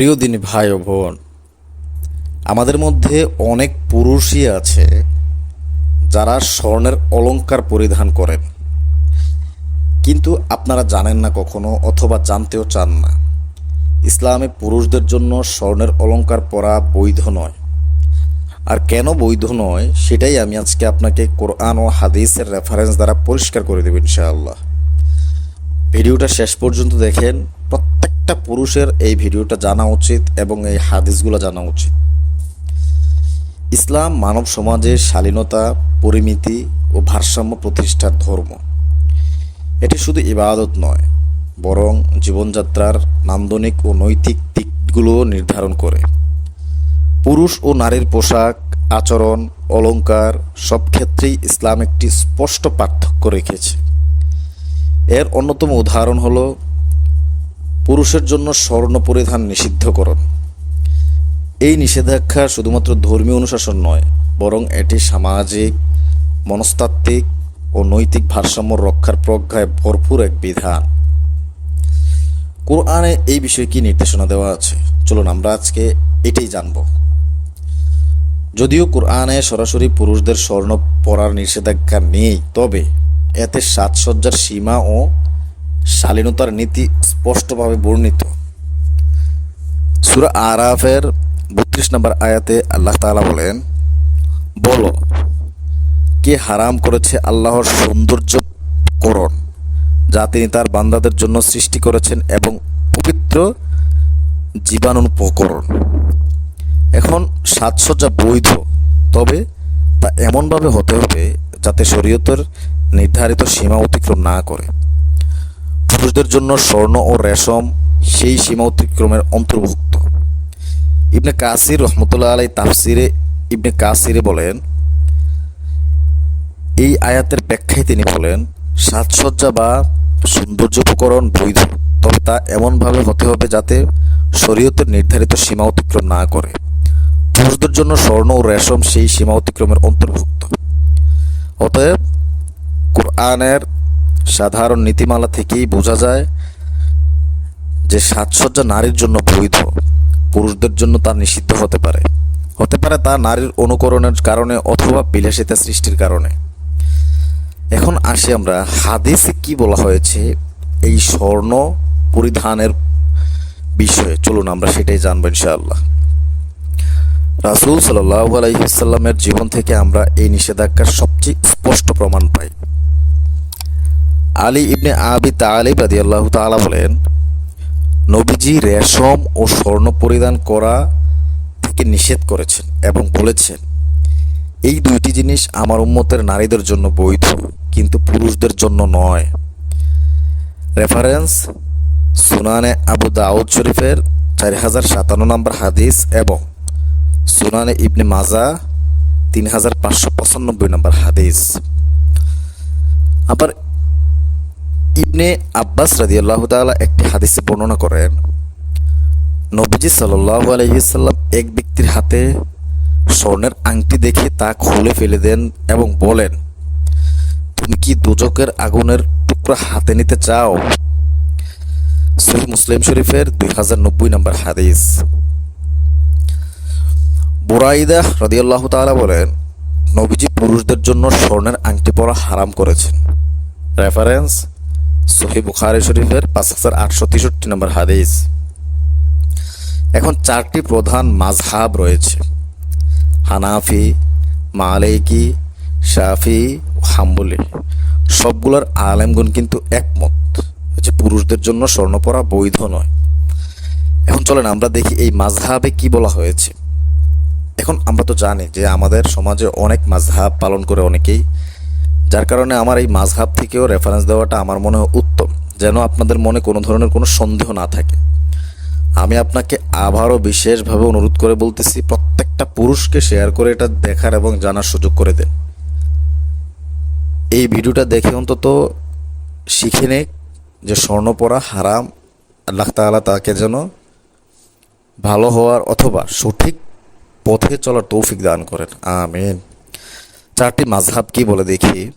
প্রিয় দিনী ভাই ও বোন, আমাদের মধ্যে অনেক পুরুষই আছে যারা স্বর্ণের অলংকার পরিধান করেন। কিন্তু আপনারা জানেন না কখনো অথবা জানতেও চান না, ইসলামে পুরুষদের জন্য স্বর্ণের অলংকার পরা বৈধ নয়। আর কেন বৈধ নয়, সেটাই আমি আজকে আপনাকে কোরআন ও হাদিসের রেফারেন্স দ্বারা পরিষ্কার করে দেব ইনশাআল্লাহ। ভিডিওটা শেষ পর্যন্ত দেখেন প্রত্যেকটা পুরুষের এই ভিডিওটা জানা উচিত এবং এই হাদিসগুলো জানা উচিত। ইসলাম মানব সমাজের শালীনতা, পরিমিতি ও ভারসাম্য প্রতিষ্ঠার ধর্ম। এটি শুধু ইবাদত নয়, বরং জীবনযাত্রার নান্দনিক ও নৈতিক দিকগুলো নির্ধারণ করে। পুরুষ ও নারীর পোশাক, আচরণ, অলংকার সব ক্ষেত্রেই ইসলাম একটি স্পষ্ট পার্থক্য রেখেছে। এর অন্যতম উদাহরণ হল পুরুষের জন্য স্বর্ণ পরিধান নিষিদ্ধকরণ এই নিষেধাজ্ঞা শুধুমাত্র ধর্মীয় অনুশাসন নয়, বরং এটি সামাজিক, মনস্তাত্ত্বিক ও নৈতিক ভারসাম্য রক্ষার প্রজ্ঞায় ভরপুর এক বিধান। কোরআনে এই বিষয়ে কি নির্দেশনা দেওয়া আছে? চলুন আমরা আজকে এটাই জানব। যদিও কোরআনে সরাসরি পুরুষদের স্বর্ণ পরার নিষেধাজ্ঞা নেই, তবে এতে সাজসজ্জার সীমা ও শালীনতার নীতি স্পষ্টভাবে বর্ণিত। সুরা আরাফের বত্রিশ নম্বর আয়াতে আল্লাহ তাআলা বলেন, বলো, কে হারাম করেছে আল্লাহর সৌন্দর্য করণ যা তিনি তার বান্দাদের জন্য সৃষ্টি করেছেন এবং পবিত্র জীবাণুপকরণ? এখন সাজসজ্জা বৈধ, তবে তা এমনভাবে হতে হবে যাতে শরীয়তের নির্ধারিত সীমা অতিক্রম না করে। পুরুষদের জন্য স্বর্ণ ও রেশম সেই সীমা অতিক্রমের অন্তর্ভুক্ত। ইবনে কাসির রহমতুল্লাহ আলাই তাফসিরে ইবনে কাসিরে বলেন, এই আয়াতের ব্যাখ্যায় তিনি বলেন, সাজসজ্জা বা সৌন্দর্য উপকরণ বৈধ, তবে তা এমনভাবে হতে হবে যাতে শরীয়তের নির্ধারিত সীমা অতিক্রম না করে। পুরুষদের জন্য স্বর্ণ ও রেশম সেই সীমা অতিক্রমের অন্তর্ভুক্ত। অতএব, কোরআনের সাধারণ নীতিমালা থেকেই বোঝা যায় যে সাজসজ্জা নারীর জন্য বৈধ, পুরুষদের জন্য তা নিষিদ্ধ হতে পারে। হতে পারে তা নারীর অনুকরণের কারণে অথবা বিলাসিতা সৃষ্টির কারণে। এখন আসি আমরা, হাদিসে কি বলা হয়েছে এই স্বর্ণ পরিধানের বিষয়ে? চলুন আমরা সেটাই জানব ইনশাআল্লাহ। রাসুল সাল্লাহ আলাইসাল্লামের জীবন থেকে আমরা এই নিষেধাজ্ঞার সবচেয়ে স্পষ্ট প্রমাণ পাই। আলী ইবনে আবি তালিব আদি আল্লাহ তালা বলেন, নবীজি রেশম ও স্বর্ণ পরিধান করা থেকে নিষেধ করেছেন এবং বলেছেন, এই দুইটি জিনিস আমার উম্মতের নারীদের জন্য বৈধ, কিন্তু পুরুষদের জন্য নয়। রেফারেন্স, সুনানে আবু দাউদ শরীফের চার হাজার সাতান্ন নম্বর হাদিস এবং সুনানে ইবনে মাজা তিন হাজার পাঁচশো পঁচানব্বই নম্বর হাদিস। আবার ইবনে আব্বাস রাজি আল্লাহ তালা একটি হাদিসে বর্ণনা করেন, নবীজি সাল্লাহ আলহিসাল্লাম এক ব্যক্তির হাতে স্বর্ণের আংটি দেখে তা খুলে ফেলে দেন এবং বলেন, তুমি কি দুজকের আগুনের টুকরা হাতে নিতে চাও? সহি মুসলিম শরীফের দুই হাজার নব্বই নম্বর হাদিস। বোরাইদা রদিয়াল্লাহ তালা বলেন, নবীজি পুরুষদের জন্য স্বর্ণের আংটি পরা হারাম করেছেন। রেফারেন্স সহি বুখারি শরীফের পাঁচ হাজার আটশো তেষট্টি নম্বর হাদিস। এখন চারটি প্রধান মাঝহাব রয়েছে। হানাফি, মালেকি, শাফি হাম্বলি। সবগুলোর আলেমগুন কিন্তু একমত যে পুরুষদের জন্য স্বর্ণ পরা বৈধ নয়। এখন চলেন আমরা দেখি এই মাঝহাবে কি বলা হয়েছে। এখন আমরা তো জানি যে আমাদের সমাজে অনেক মাঝহাব পালন করে অনেকেই যার কারণে আমার এই মাঝহাব থেকেও রেফারেন্স দেওয়াটা আমার মনে হয় উত্তম, যেন আপনাদের মনে কোনো ধরনের কোনো সন্দেহ না থাকে। আমি আপনাকে আবারও বিশেষভাবে অনুরোধ করে বলতেছি, প্রত্যেকটা পুরুষকে শেয়ার করে এটা দেখার এবং জানার সুযোগ করে দেন। এই ভিডিওটা দেখে অন্তত শিখে নে যে স্বর্ণ পরা হারাম, আল্লাহ তাআলা তাকে যেন ভালো হওয়ার অথবা সঠিক পথে চলার তৌফিক দান করেন। আমিন। চারটি মাঝহাব কি বলে দেখি?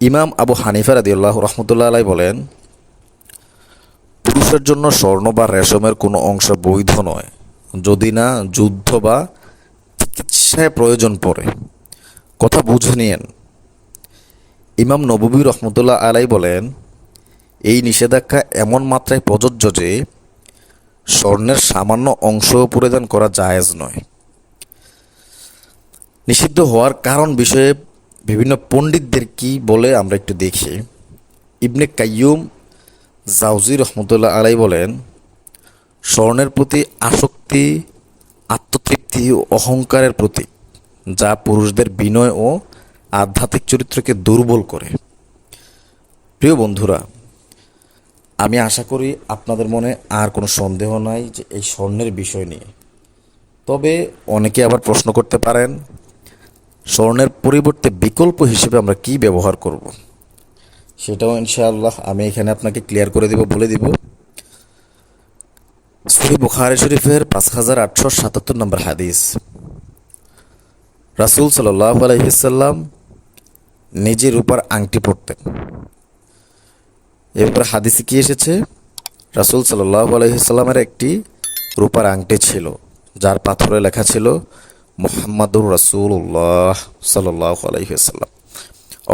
ইমাম আবু হানিফা রাদিউল্লাহ রহমতুল্লাহ আলাই বলেন, পুরুষের জন্য স্বর্ণ বা রেশমের কোনো অংশ বৈধ নয়। যদি না, যুদ্ধ বা চিকিৎসায় প্রয়োজন পড়ে। কথা বুঝে নিয়েন। ইমাম নববী রহমতুল্লাহ আলাই বলেন, এই নিষেধাজ্ঞা এমন মাত্রায় প্রযোজ্য যে, স্বর্ণের সামান্য অংশ পরিধান করা জায়েজ নয়। নিষিদ্ধ হওয়ার কারণ বিষয়ে বিভিন্ন পণ্ডিতদের কি বলে আমরা একটু দেখি। ইবনে কাইয়ুম জাউজি রহমতুল্লাহ আলাই বলেন, স্বর্ণের প্রতি আসক্তি, আত্মতৃপ্তি ও অহংকারের প্রতীক যা পুরুষদের বিনয় ও আধ্যাত্মিক চরিত্রকে দুর্বল করে। প্রিয় বন্ধুরা, আমি আশা করি আপনাদের মনে আর কোনো সন্দেহ নাই যে এই স্বর্ণের বিষয় নিয়ে। তবে অনেকে আবার প্রশ্ন করতে পারেন স্বর্ণের পরিবর্তে বিকল্প হিসেবে আমরা কি ব্যবহার করব। সেটাও ইনশাআল্লাহ আমি এখানে আপনাকে ক্লিয়ার করে দিব, বলে দিব। সহি বুখারি শরীফের পাঁচ হাজার আটশো সাতাত্তর নম্বর হাদিস। রাসুল সাল্লাহ আলহিসাল্লাম নিজের উপর আংটি পরতেন। এরপর হাদিসে কি এসেছে? রাসুল সাল্লাহ আলহিসাল্লামের একটি রূপার আংটি ছিল, যার পাথরে লেখা ছিল মোহাম্মদুর রাসুল্লাহ সাল্লাহ আলহিসাল্লাম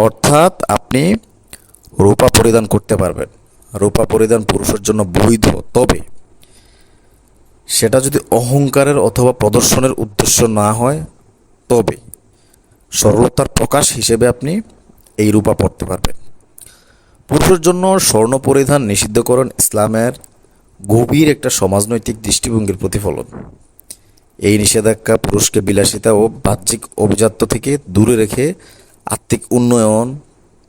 অর্থাৎ আপনি রূপা পরিধান করতে পারবেন। রূপা পরিধান পুরুষের জন্য বৈধ। তবে সেটা যদি অহংকারের অথবা প্রদর্শনের উদ্দেশ্য না হয়, তবে সরলতার প্রকাশ হিসেবে আপনি এই রূপা পড়তে পারবেন। পুরুষের জন্য স্বর্ণ পরিধান নিষিদ্ধকরণ ইসলামের গভীর একটা সমাজনৈতিক দৃষ্টিভঙ্গির প্রতিফলন। এই নিষেধাজ্ঞা, পুরুষকে বিলাসিতা ও বাহ্যিক অভিজাত্য থেকে দূরে রেখে আত্মিক উন্নয়ন,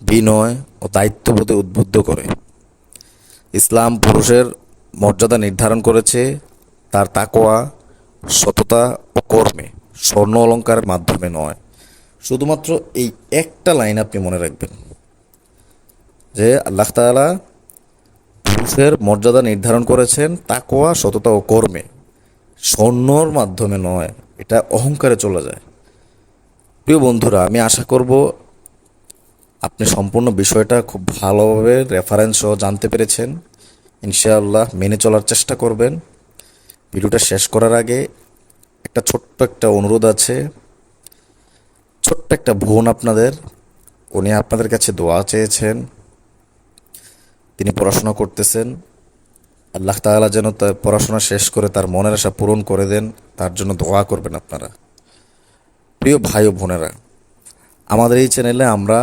বিনয় ও দায়িত্ববোধে উদ্বুদ্ধ করে। ইসলাম পুরুষের মর্যাদা নির্ধারণ করেছে তার তাকোয়া সততা ও কর্মে। স্বর্ণ অলঙ্কারের মাধ্যমে নয়। শুধুমাত্র এই একটা লাইন আপনি মনে রাখবেন যে আল্লাহ তাআলা পুরুষের মর্যাদা নির্ধারণ করেছেন তাকোয়া সততা ও কর্মে। স্বর্ণর মাধ্যমে নয়, এটা অহংকারে চলে যায়। প্রিয় বন্ধুরা, আমি আশা করব আপনি সম্পূর্ণ বিষয়টা খুব ভালোভাবে রেফারেন্স সহ জানতে পেরেছেন। ইনশাআল্লাহ মেনে চলার চেষ্টা করবেন। ভিডিওটা শেষ করার আগে একটা ছোট্ট একটা অনুরোধ আছে। ছোট্ট একটা বোন আপনাদের, উনি আপনাদের কাছে দোয়া চেয়েছেন। তিনি পড়াশোনা করতেছেন। আল্লাহ তাআলা যেন তার পড়াশোনা শেষ করে তার মনের আশা পূরণ করে দেন, তার জন্য দোয়া করবেন আপনারা। প্রিয় ভাই ও বোনেরা, আমাদের এই চ্যানেলে আমরা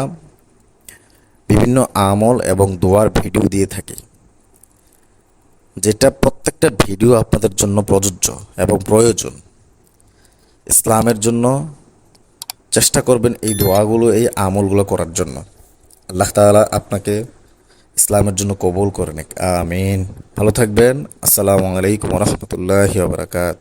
বিভিন্ন আমল এবং দোয়ার ভিডিও দিয়ে থাকি। যেটা প্রত্যেকটা ভিডিও আপনাদের জন্য প্রযোজ্য এবং প্রয়োজন। ইসলামের জন্য চেষ্টা করবেন এই দোয়াগুলো, এই আমলগুলো করার জন্য। আল্লাহ তাআলা আপনাকে ইসলামের জন্য কবুল করে নিক। আমিন। ভালো থাকবেন। আসসালামু আলাইকুম রহমতুল্লাহ বারকাত